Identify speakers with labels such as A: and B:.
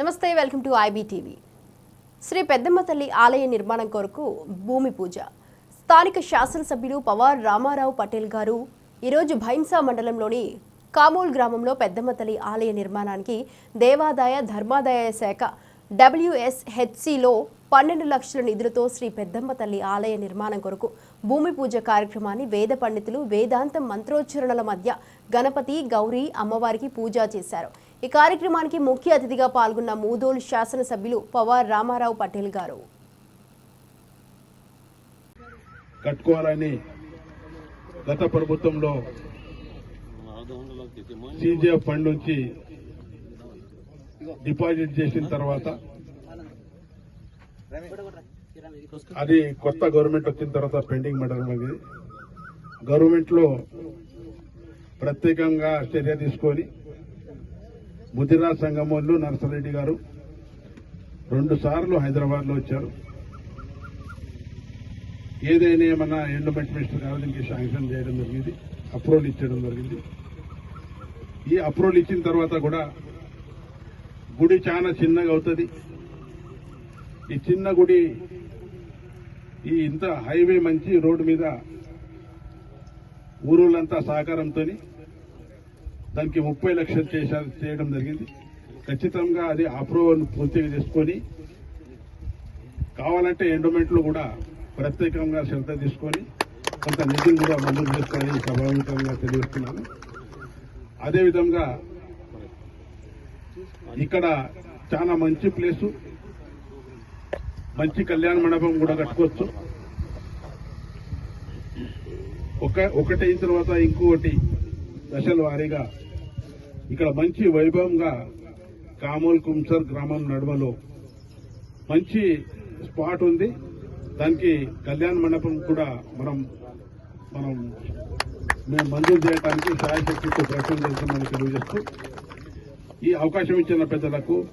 A: నమస్తే welcome to IBTV. Shri పెద్దమ్మ తల్లి ఆలయ నిర్మాణం కొరకు భూమి పూజ. స్థానిక శాసనసభ్యులు పవార్ రామారావు పటేల్ గారు ఈరోజు భైంసా మండలంలోని కామోల్ గ్రామంలో పెద్దమ్మ తల్లి ఆలయ నిర్మాణానికి దేవాదాయ ధర్మాదాయ శాఖ డబ్ల్యూఎస్హెచ్సిలో పన్నెండు లక్షల నిధులతో శ్రీ పెద్దమ్మ తల్లి ఆలయ నిర్మాణం కొరకు భూమి పూజ కార్యక్రమాన్ని వేద పండితులు వేదాంత మంత్రోచ్చరణల మధ్య గణపతి గౌరీ అమ్మవారికి పూజ చేశారు. ఈ కార్యక్రమానికి ముఖ్య అతిథిగా పాల్గొన్న మూదోలు శాసనసభ్యులు పవార్ రామారావు పటేల్ గారు.
B: కట్టుకోవాలని గత ప్రభుత్వంలో సీజీఎఫ్ ఫండ్ నుంచి డిపాజిట్ చేసిన తర్వాత అది కొత్త గవర్నమెంట్ వచ్చిన తర్వాత పెండింగ్ మెడల్ అనేది. గవర్నమెంట్లో ప్రత్యేకంగా చర్య తీసుకొని ముదిరాజ్ సంఘం వాళ్ళు నరసరెడ్డి గారు రెండు సార్లు వచ్చారు. ఏదైనా ఏమన్నా ఎండోమెంట్ మినిస్టర్ గారు దీనికి శాంక్షన్ చేయడం జరిగింది అప్రూవల్ ఇచ్చడం జరిగింది. ఈ అప్రూవల్ ఇచ్చిన తర్వాత కూడా గుడి చాలా చిన్నగా అవుతుంది. ఈ చిన్న గుడి ఈ ఇంత హైవే మంచి రోడ్డు మీద ఊరులంతా సహకారంతో దానికి ముప్పై లక్షలు చేశారు చేయడం జరిగింది. ఖచ్చితంగా అది అప్రూవల్ పూర్తిగా చేసుకొని కావాలంటే ఎండోమెంట్లు కూడా ప్రత్యేకంగా శ్రద్ధ తీసుకొని కొంత నిధులు కూడా మంజూరు చేసుకోవాలని ప్రభావితంగా తెలియజేస్తున్నాను. అదేవిధంగా ఇక్కడ చాలా మంచి ప్లేసు. మంచి కళ్యాణ మండపం కూడా కట్టుకోవచ్చు. ఒక ఒకటి అయిన తర్వాత ఇంకొకటి దశల వారీగా ఇక్కడ మంచి వైభవంగా కామోల్ కుంసర్ గ్రామం నడుమలో మంచి స్పాట్ ఉంది. దానికి కళ్యాణ మండపం కూడా మనం మనం మేము మంజూరు చేయడానికి సహాయశక్తితో ప్రయత్నం చేస్తామని తెలియజేస్తూ ఈ అవకాశం ఇచ్చిన పెద్దలకు